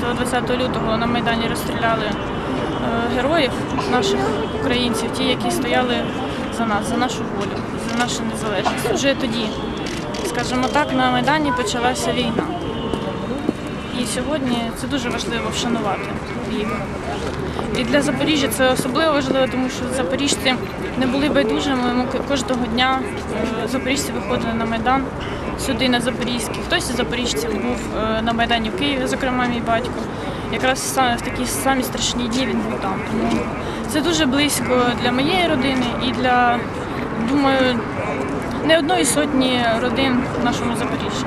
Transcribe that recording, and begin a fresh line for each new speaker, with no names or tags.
20 лютого на Майдані розстріляли е, героїв наших українців, ті, які стояли за нас, за нашу волю, за нашу незалежність. Вже тоді, скажімо так, на Майдані почалася війна. Сьогодні це дуже важливо вшанувати їх. І для Запоріжжя це особливо важливо, тому що запоріжці не були байдужими. Ми кожного дня е, запоріжці виходили на Майдан сюди, на Запорізький. Хтось із запоріжців був е, на Майдані в Києві, зокрема мій батько. Якраз саме в такі самі страшні дні він був там. Тому це дуже близько для моєї родини і для, думаю, не одної сотні родин в нашому Запоріжжі.